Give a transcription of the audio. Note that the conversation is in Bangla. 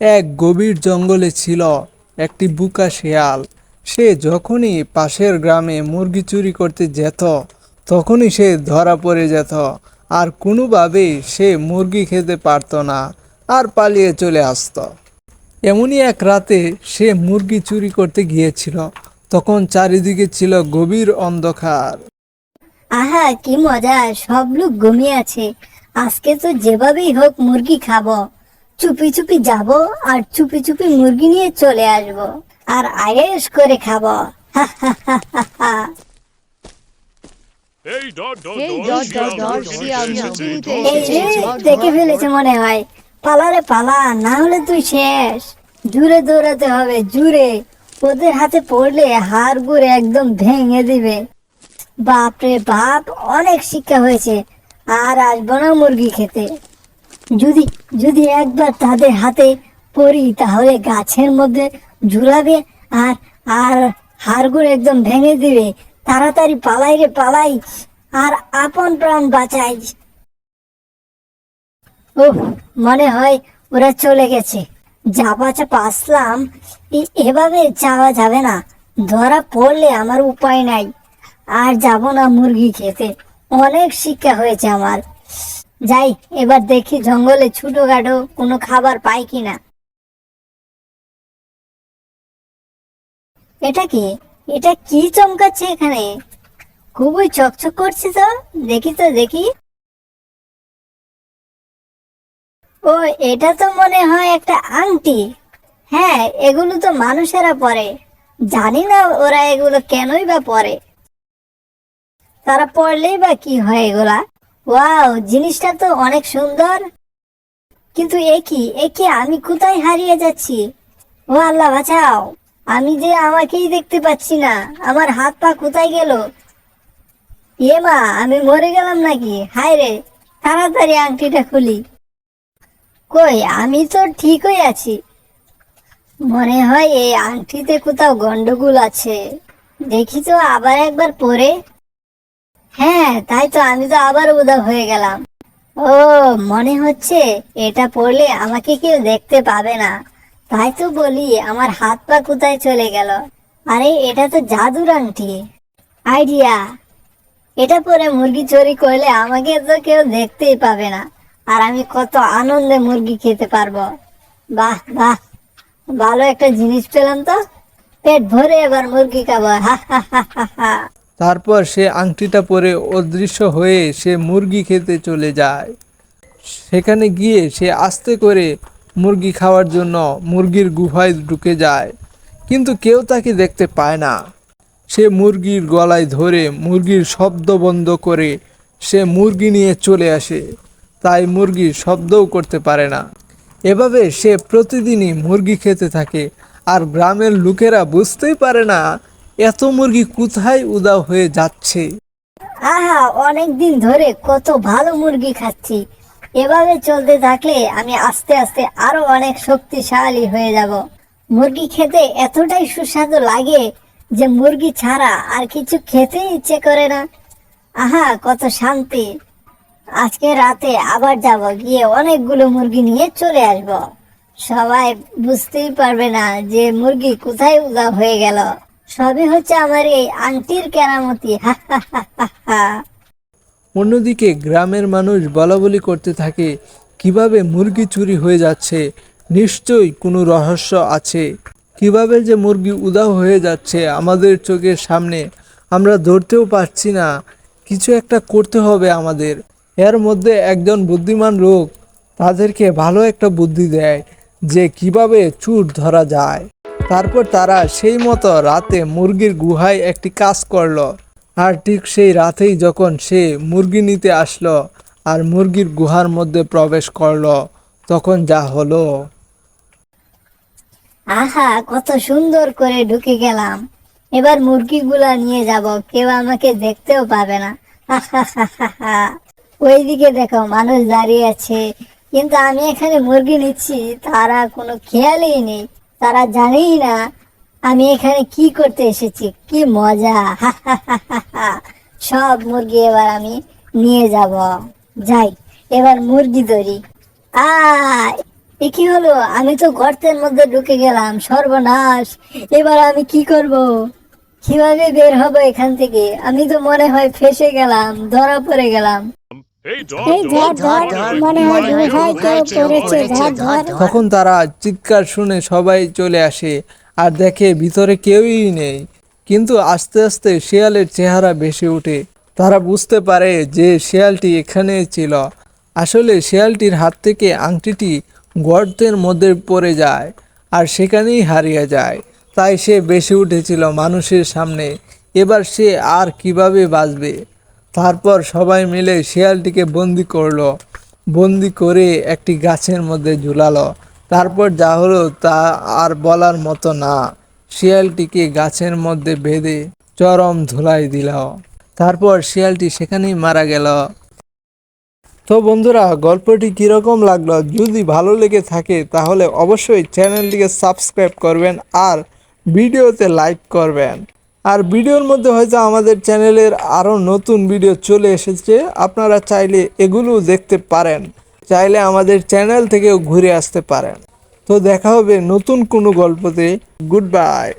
এক গভীর জঙ্গলে ছিল একটি বুকা শেয়াল। সে যখনই পাশের গ্রামে মুরগি চুরি করতে যেত, তখনই সে ধরা পড়ে যেত। আর কোনোভাবেই সে মুরগি খেতে পারত না আর পালিয়ে চলে আসতো। এমনই এক রাতে সে মুরগি চুরি করতে গিয়েছিল। তখন চারিদিকে ছিল গভীর অন্ধকার। আহা, কি মজা! সব লোক ঘুমিয়ে আছে। আজকে তো যেভাবেই হোক মুরগি খাব। চুপি চুপি যাব আর চুপি চুপি মুরগি নিয়ে চলে আসব আর আয়েস করে খাব। দেখে ফেলেছে মনে হয় পালারে পালা না হলে তুই শেষ। জুড়ে দৌড়াতে হবে জুড়ে। ওদের হাতে পড়লে হাড় গুড়ে একদম ভেঙে দিবে। বাপরে বাপ অনেক শিক্ষা হয়েছে। আর আসব না মুরগি খেতে। যদি যদি একবার তাদের হাতে পড়ি, তাহলে গাছের মধ্যে ঝুলাবে আর আর হাড়গুড় একদম ভেঙে দিবে। তাড়াতাড়ি পালাই রে, পালাই। আর আপন প্রাণ বাঁচাই। ওহ মনে হয় ওরা চলে গেছে। চাপা আসলাম এ- এভাবে যাওয়া যাবে না। ধরা পড়লে আমার উপায় নাই। আর যাব না মুরগি খেতে। অনেক শিক্ষা হয়েছে আমার। যাই, এবার দেখি জঙ্গলে ছোটখাটো কোনো খাবার পাই কিনা। এটা কি? এটা কি চমকাচ্ছে এখানে? খুবই চকচক করছে তো। দেখি তো, দেখি। ও, এটা তো মনে হয় একটা আংটি। হ্যাঁ এগুলো তো মানুষেরা পরে। জানি না ওরা এগুলো কেনই বা পরে। তারা পড়লেই বা কি হয় এগুলা? ওয়াও জিনিসটা তো অনেক সুন্দর। কিন্তু একই একে আমি কোথায় হারিয়ে যাচ্ছি? ও আল্লাহ, বাঁচাও। আমি যে আমাকেই দেখতে পাচ্ছি না, আমার হাত পা কোথায় গেল? এ মা, আমি মরে গেলাম নাকি? হায় রে, তাড়াতাড়ি আংটিটা খুলি। কই, আমি তো ঠিকই আছি। মনে হয় এই আংটিতে কোথাও গন্ডগোল আছে। দেখি তো আবার একবার পরে। হ্যাঁ তাই তো আমি তো আবার উদাও হয়ে গেলাম। ও, মনে হচ্ছে এটা পড়লে আমাকে কেউ দেখতে পাবে না। তাই তো বলি, আমার হাত পা কোথায় চলে গেল? আরে, এটা তো জাদুর আংটি। আইডিয়া। এটা পরে মুরগি চুরি করলে আমাকে তো কেউ দেখতেই পাবে না। আর আমি কত আনন্দে মুরগি খেতে পারব। বাহ বাহ। ভালো একটা জিনিস পেলাম তো। পেট ভরে এবার মুরগি খাব। হা হা হা হা। তারপর সে আংটিটা পরে অদৃশ্য হয়ে সে মুরগি খেতে চলে যায়। সেখানে গিয়ে সে আস্তে করে মুরগি খাওয়ার জন্য মুরগির গুহায় ঢুকে যায়, কিন্তু কেউ তাকে দেখতে পায় না। সে মুরগির গলায় ধরে মুরগির শব্দ বন্ধ করে সে মুরগি নিয়ে চলে আসে, তাই মুরগি শব্দও করতে পারে না। এভাবে সে প্রতিদিনই মুরগি খেতে থাকে, আর গ্রামের লোকেরা বুঝতেই পারে না এত মুরগি কোথায় উদাও হয়ে যাচ্ছে? আহা অনেক দিন ধরে কত ভালো মুরগি খাচ্ছি। এভাবে চলতে থাকলে আমি আস্তে আস্তে আরও অনেক শক্তিশালী হয়ে যাব। মুরগি খেতে এতটাই সুস্বাদু লাগে যে মুরগি ছাড়া আর কিছু খেতে ইচ্ছে করে না। আহা, কত শান্তি। আজকে রাতে আবার যাব, গিয়ে অনেকগুলো মুরগি নিয়ে চলে আসব। সবাই বুঝতেই পারবে না যে মুরগি কোথায় উদা হয়ে গেল। সবই হচ্ছে আমার এই আংটির কেরামতি। অন্যদিকে গ্রামের মানুষ বলাবলি করতে থাকে, কীভাবে মুরগি চুরি হয়ে যাচ্ছে, নিশ্চয়ই কোনো রহস্য আছে। কীভাবে যে মুরগি উদাও হয়ে যাচ্ছে আমাদের চোখের সামনে, আমরা ধরতেও পারছি না। কিছু একটা করতে হবে আমাদের। এর মধ্যে একজন বুদ্ধিমান লোক তাদেরকে ভালো একটা বুদ্ধি দেয় যে কীভাবে চুর ধরা যায়। তারপর তারা সেই মতো রাতে মুরগির গুহায় একটি কাজ করল। আর ঠিক সেই রাতেই যখন সে মুরগি নিতে আসলো আর মুরগির গুহার মধ্যে প্রবেশ করল, তখন যা হলো। আহা, কত সুন্দর করে ঢুকে গেলাম। এবার মুরগিগুলা নিয়ে যাব, কেউ আমাকে দেখতেও পাবে না। ওইদিকে দেখো, মানুষ দাঁড়িয়ে আছে। কিন্তু আমি এখানে মুরগি নিচ্ছি, তারা কোনো খেয়ালই নেই। তারা জানেই না আমি এখানে কি করতে এসেছি। কি মজা। সব মুরগি এবার আমি নিয়ে যাব। যাই, এবার মুরগি ধরি। আ এ কি হলো? আমি তো গর্তের মধ্যে ঢুকে গেলাম, সর্বনাশ। এবার আমি কি করব? কীভাবে বের হব এখান থেকে? আমি তো মনে হয় ফেসে গেলাম, ধরা পড়ে গেলাম। তখন তারা চিৎকার শুনে সবাই চলে আসে আর দেখে ভিতরে কেউই নেই। কিন্তু আস্তে আস্তে শিয়ালের চেহারা ভেসে ওঠে। তারা বুঝতে পারে যে শিয়ালটি এখানে ছিল। আসলে শিয়ালটির হাত থেকে আংটিটি গর্তের মধ্যে পড়ে যায় আর সেখানেই হারিয়ে যায়। তাই সে বেশি উঠেছিল মানুষের সামনে। এবার সে আর কীভাবে বাঁচবে? তারপর সবাই মিলে শিয়ালটিকে বন্দি করল। বন্দি করে একটি গাছের মধ্যে ঝুলালো। তারপর যা হলো তা আর বলার মতো না। শিয়ালটিকে গাছের মধ্যে বেঁধে চরম ধুলাই দিল। তারপর শিয়ালটি সেখানেই মারা গেল। তো বন্ধুরা, গল্পটি কীরকম লাগল? যদি ভালো লেগে থাকে, তাহলে অবশ্যই চ্যানেলটিকে সাবস্ক্রাইব করবেন আর ভিডিওতে লাইক করবেন। আর ভিডিওর মধ্যে হয়তো আমাদের চ্যানেলের আরও নতুন ভিডিও চলে এসেছে, আপনারা চাইলে এগুলো দেখতে পারেন। চাইলে আমাদের চ্যানেল থেকেও ঘুরে আসতে পারেন। তো দেখা হবে নতুন কোনো গল্পতে। Good bye.